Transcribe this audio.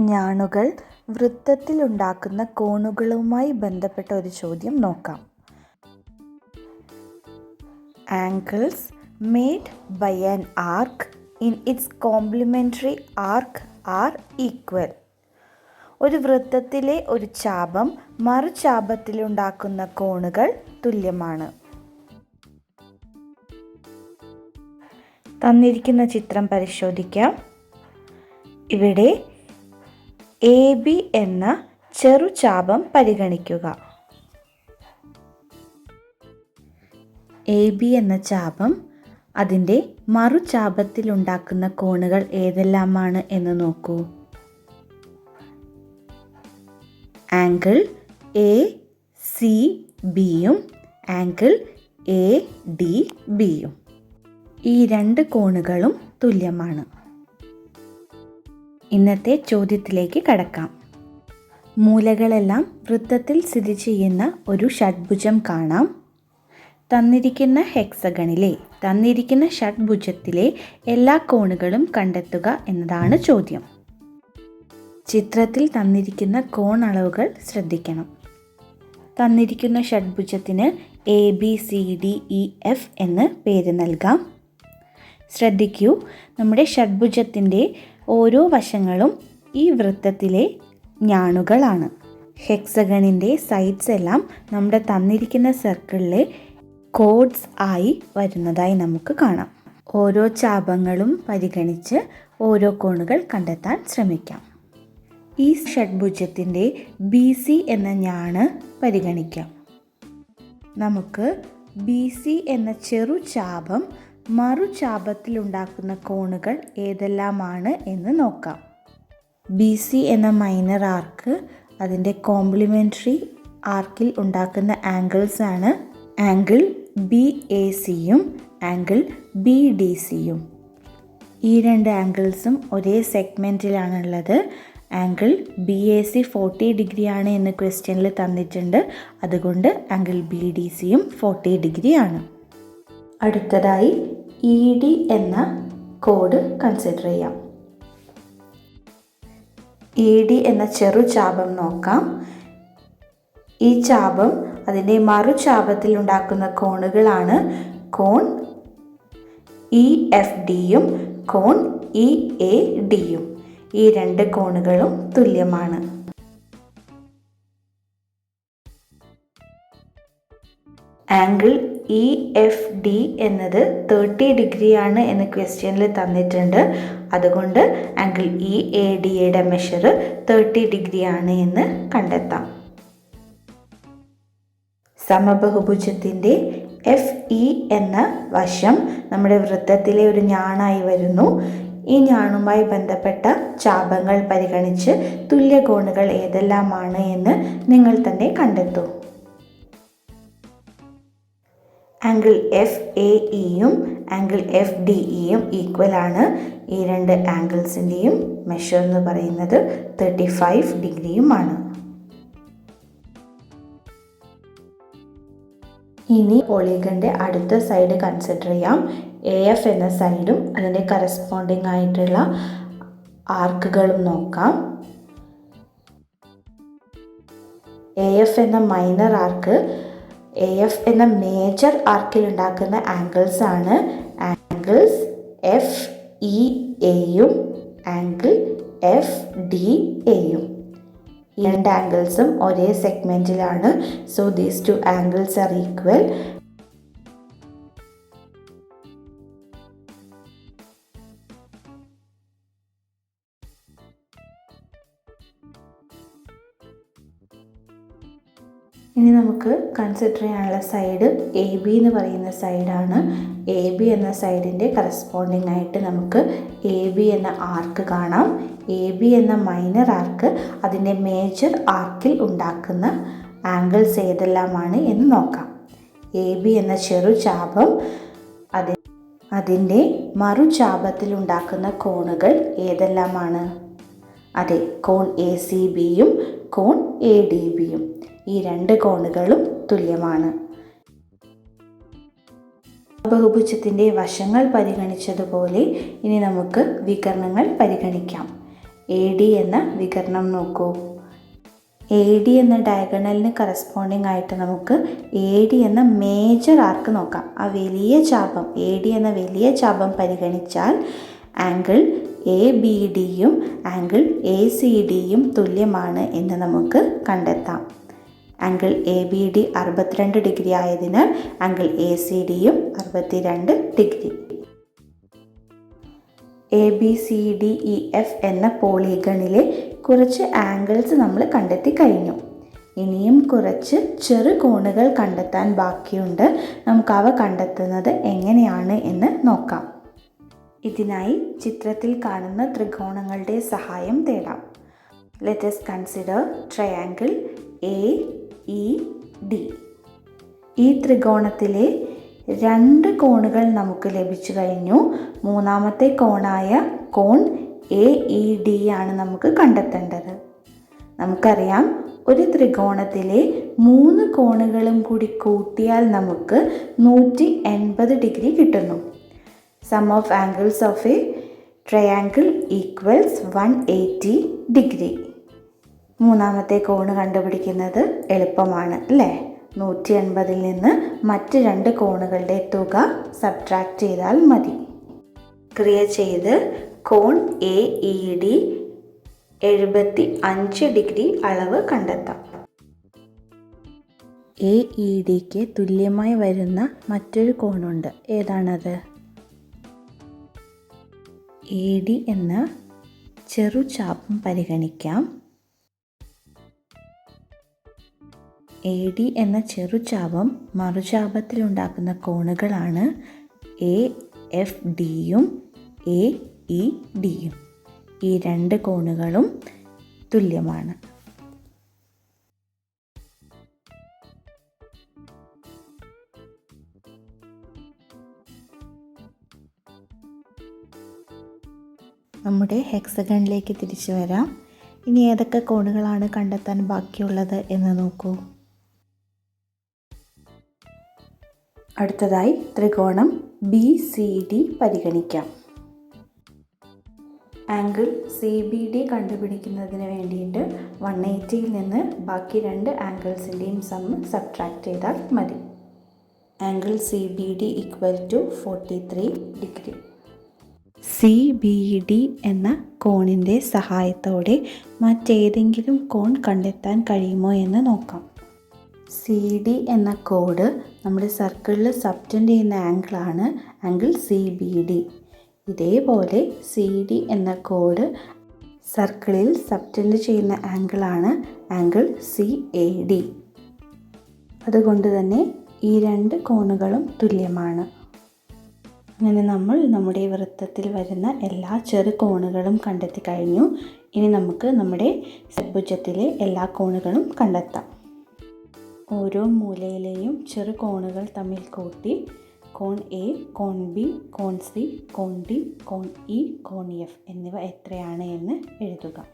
ഞാണുകൾ വൃത്തത്തിലുണ്ടാക്കുന്ന കോണുകളുമായി ബന്ധപ്പെട്ട ഒരു ചോദ്യം നോക്കാം. Angles made by an arc in its complementary arc are equal ഒരു വൃത്തത്തിലെ ഒരു ചാപം മറുചാപത്തിലുണ്ടാക്കുന്ന കോണുകൾ തുല്യമാണ്. തന്നിരിക്കുന്ന ചിത്രം പരിശോധിക്കാം. ഇവിടെ എ ബി എന്ന ചെറുചാപം പരിഗണിക്കുക. എ ബി എന്ന ചാപം അതിന്റെ മറുചാപത്തിലുണ്ടാക്കുന്ന കോണുകൾ ഏതെല്ലാമാണ് എന്ന് നോക്കൂ. ആംഗിൾ എ സി ബിയും ആംഗിൾ എ ഡി ബിയും. ഈ രണ്ട് കോണുകളും തുല്യമാണ്. ഇന്നത്തെ ചോദ്യത്തിലേക്ക് കടക്കാം. മൂലകളെല്ലാം വൃത്തത്തിൽ സ്ഥിതി ചെയ്യുന്ന ഒരു ഷഡ്ഭുജം കാണാം. തന്നിരിക്കുന്ന ഹെക്സഗണിലെ തന്നിരിക്കുന്ന ഷഡ്ഭുജത്തിലെ എല്ലാ കോണുകളും കണ്ടെത്തുക എന്നതാണ് ചോദ്യം. ചിത്രത്തിൽ തന്നിരിക്കുന്ന കോണളവുകൾ ശ്രദ്ധിക്കണം. തന്നിരിക്കുന്ന ഷഡ്ഭുജത്തിന് A B C D E F എന്ന് പേര് നൽകാം. ശ്രദ്ധിക്കൂ നമ്മുടെ ഷഡ്ഭുജത്തിന്റെ ഓരോ വശങ്ങളും ഈ വൃത്തത്തിലെ ഞാണുകളാണ്. ഹെക്സഗണിന്റെ സൈഡ്സ് എല്ലാം നമ്മുടെ തന്നിരിക്കുന്ന സർക്കിളിലെ കോഡ്സ് ആയി വരുന്നതായി നമുക്ക് കാണാം. ഓരോ ചാപങ്ങളും പരിഗണിച്ച് ഓരോ കോണുകൾ കണ്ടെത്താൻ ശ്രമിക്കാം. ഈ ഷഡ്ഭുജത്തിന്റെ ബി സി എന്ന ഞാണ് പരിഗണിക്കാം. നമുക്ക് ബി സി എന്ന ചെറു ചാപം മറുചാപത്തിലുണ്ടാക്കുന്ന കോണുകൾ ഏതെല്ലാമാണ് എന്ന് നോക്കാം. ബി സി എന്ന മൈനർ ആർക്ക് അതിന്റെ കോംപ്ലിമെന്ററി ആർക്കിൽ ഉണ്ടാക്കുന്ന ആംഗിൾസ് ആണ്. ആംഗിൾ ബി എ സിയും ആംഗിൾ ബി ഡി സിയും ഈ രണ്ട് ആംഗിൾസും ഒരേ സെഗ്മെന്റിലാണുള്ളത് angle B A C forty degree ആണ് എന്ന് ക്വസ്റ്റ്യനിൽ തന്നിട്ടുണ്ട്. അതുകൊണ്ട് ആംഗിൾ ബി ഡി സിയും ഫോർട്ടി ഡിഗ്രി ആണ്. അടുത്തതായി ഇ ഡി എന്ന കോഡ് കൺസിഡർ ചെയ്യാം. ഇ ഡി എന്ന ചെറു ചാപം നോക്കാം. ഈ ചാപം അതിന്റെ മറുചാപത്തിൽ ഉണ്ടാക്കുന്ന കോണുകളാണ് കോൺ ഇ എഫ് ഡിയും കോൺ ഇ എ ഡിയും ഈ രണ്ട് കോണുകളും തുല്യമാണ്. ആംഗിൾ ഇ എഫ് ഡി എന്നത് തേർട്ടി ഡിഗ്രിയാണ് എന്ന് ക്വസ്റ്റ്യനിൽ തന്നിട്ടുണ്ട്. അതുകൊണ്ട് ആംഗിൾ ഇ എ ഡിയുടെ മെഷർ തേർട്ടി ഡിഗ്രി ആണ് എന്ന് കണ്ടെത്താം. സമബഹുഭുജത്തിന്റെ എഫ് ഇ എന്ന വശം നമ്മുടെ വൃത്തത്തിലെ ഒരു ഞാണായി വരുന്നു. ഈ ഞാണുമായി ബന്ധപ്പെട്ട ചാപങ്ങൾ പരിഗണിച്ച് തുല്യ കോണുകൾ ഏതെല്ലാമാണ് എന്ന് നിങ്ങൾ തന്നെ കണ്ടെത്തൂ. ആംഗിൾ എഫ് എ ഇയും ആംഗിൾ എഫ് ഡി ഇയും ഈക്വൽ ആണ്. ഈ രണ്ട് ആംഗിൾസിന്റെയും മെഷർ എന്ന് പറയുന്നത് തേർട്ടി ഫൈവ് ഡിഗ്രിയുമാണ് ഇനി പോളിഗന്റെ അടുത്ത സൈഡ് കൺസിഡർ ചെയ്യാം. എ എഫ് എന്ന സൈഡും അതിന്റെ കറസ്പോണ്ടിങ് ആയിട്ടുള്ള ആർക്കുകളും നോക്കാം. എ എഫ് എന്ന മൈനർ ആർക്ക് എ എഫ് എന്ന മേജർ ആർക്കിൽ ഉണ്ടാക്കുന്ന ആംഗിൾസ് ആണ്. ആംഗിൾസ് എഫ് ഇ എയും ആംഗിൾ എഫ് ഡി എയും ഈ രണ്ട് ആംഗിൾസും ഒരേ സെഗ്മെന്റിലാണ് so these two angles are equal ഇനി നമുക്ക് കൺസിഡർ ചെയ്യാനുള്ള സൈഡ് എ ബി എന്ന് പറയുന്ന സൈഡാണ് എ ബി എന്ന സൈഡിന്റെ കറസ്പോണ്ടിങ് ആയിട്ട് നമുക്ക് എ ബി എന്ന ആർക്ക് കാണാം. എ ബി എന്ന മൈനർ ആർക്ക് അതിന്റെ മേജർ ആർക്കിൽ ഉണ്ടാക്കുന്ന ആംഗിൾസ് ഏതെല്ലാമാണ് എന്ന് നോക്കാം. എ ബി എന്ന ചെറു ചാപം അതി അതിന്റെ മറുചാപത്തിൽ ഉണ്ടാക്കുന്ന കോണുകൾ ഏതെല്ലാമാണ്? അതെ കോൺ എ സി ബിയും കോൺ എ ഡി ബിയും ഈ രണ്ട് കോണുകളും തുല്യമാണ്. ബഹുഭുജത്തിന്റെ വശങ്ങൾ പരിഗണിച്ചതുപോലെ ഇനി നമുക്ക് വികരണങ്ങൾ പരിഗണിക്കാം. എ ഡി എന്ന വികരണം നോക്കൂ. എ ഡി എന്ന ഡയഗണലിന് കറസ്പോണ്ടിങ് ആയിട്ട് നമുക്ക് എ ഡി എന്ന മേജർ ആർക്ക് നോക്കാം. ആ വലിയ ചാപം എ ഡി എന്ന വലിയ ചാപം പരിഗണിച്ചാൽ ആംഗിൾ എ ബി ഡിയും ആംഗിൾ എ സി ഡിയും തുല്യമാണ് എന്ന് നമുക്ക് കണ്ടെത്താം. ആംഗിൾ എ ബി ഡി അറുപത്തിരണ്ട് ഡിഗ്രി ആയതിനാൽ ആംഗിൾ എ സി ഡിയും അറുപത്തിരണ്ട് degree. A B C D E F എന്ന പോളിഗണിലെ കുറച്ച് ആംഗിൾസ് നമ്മൾ കണ്ടെത്തി കഴിഞ്ഞു. ഇനിയും കുറച്ച് ചെറു കോണുകൾ കണ്ടെത്താൻ ബാക്കിയുണ്ട്. നമുക്ക് അവ കണ്ടെത്തുന്നത് എങ്ങനെയാണ് എന്ന് നോക്കാം. ഇതിനായി ചിത്രത്തിൽ കാണുന്ന ത്രികോണങ്ങളുടെ സഹായം തേടാം. Let's consider triangle A E D ഈ ത്രികോണത്തിലെ രണ്ട് കോണുകൾ നമുക്ക് ലഭിച്ചു കഴിഞ്ഞു. മൂന്നാമത്തെ കോണായ കോൺ എ ഇ ഡി ആണ് നമുക്ക് കണ്ടെത്തേണ്ടത്. നമുക്കറിയാം ഒരു ത്രികോണത്തിലെ മൂന്ന് കോണുകളും കൂടി കൂട്ടിയാൽ നമുക്ക് നൂറ്റി എൺപത് ഡിഗ്രി കിട്ടുന്നു. Sum of angles of a triangle equals one eighty degree മൂന്നാമത്തെ കോണ് കണ്ടുപിടിക്കുന്നത് എളുപ്പമാണ് അല്ലേ? നൂറ്റി എൺപതിൽ നിന്ന് മറ്റ് രണ്ട് കോണുകളുടെ തുക സബ്ട്രാക്ട് ചെയ്താൽ മതി. ക്രിയ ചെയ്ത് കോൺ എ ഇ ഡി എഴുപത്തി അഞ്ച് ഡിഗ്രി അളവ് കണ്ടെത്താം. എ ഇ ഡിക്ക് തുല്യമായി വരുന്ന മറ്റൊരു കോണുണ്ട്. ഏതാണത്? എ ഡി എന്ന ചെറു ചെറുചാപം പരിഗണിക്കാം. എ ഡി എന്ന ചെറുചാപം മറുചാപത്തിലുണ്ടാക്കുന്ന കോണുകളാണ് എ എഫ് ഡിയും എ ഇ ഡിയും ഈ രണ്ട് കോണുകളും തുല്യമാണ്. നമ്മുടെ ഹെക്സഗണിലേക്ക് തിരിച്ചു വരാം. ഇനി ഏതൊക്കെ കോണുകളാണ് കണ്ടെത്താൻ ബാക്കിയുള്ളത് എന്ന് നോക്കൂ. അടുത്തതായി ത്രികോണം ബി സി ഡി പരിഗണിക്കാം. ആംഗിൾ സി ബി ഡി കണ്ടുപിടിക്കുന്നതിന് വേണ്ടിയിട്ട് വൺ എയ്റ്റിയിൽ നിന്ന് ബാക്കി രണ്ട് ആംഗിൾസിന്റെയും സമ്മ് സബ്ട്രാക്ട് ചെയ്താൽ മതി. Angle C B D equal to forty three degree C B D എന്ന കോണിന്റെ സഹായത്തോടെ മറ്റേതെങ്കിലും കോൺ കണ്ടെത്താൻ കഴിയുമോ എന്ന് നോക്കാം. സി ഡി എന്ന കോഡ് നമ്മുടെ സർക്കിളിൽ സബ്റ്റൻഡ് ചെയ്യുന്ന ആംഗിളാണ് ആംഗിൾ സി ബി ഡി ഇതേപോലെ സി ഡി എന്ന കോഡ് സർക്കിളിൽ സബ്റ്റൻഡ് ചെയ്യുന്ന ആംഗിളാണ് ആംഗിൾ സി എ ഡി അതുകൊണ്ട് തന്നെ ഈ രണ്ട് കോണുകളും തുല്യമാണ്. അങ്ങനെ നമ്മൾ നമ്മുടെ വൃത്തത്തിൽ വരുന്ന എല്ലാ ചെറു കോണുകളും കണ്ടെത്തി കഴിഞ്ഞു. ഇനി നമുക്ക് നമ്മുടെ സദ്ഭുജത്തിലെ എല്ലാ കോണുകളും കണ്ടെത്താം. ഓരോ മൂലയിലെയും ചെറു കോണുകൾ തമ്മിൽ കൂട്ടി കോൺ എ കോൺ ബി കോൺ സി കോൺ ഡി കോൺ ഇ കോൺ എഫ് എന്നിവ എത്രയാണ് എന്ന് എഴുതുക.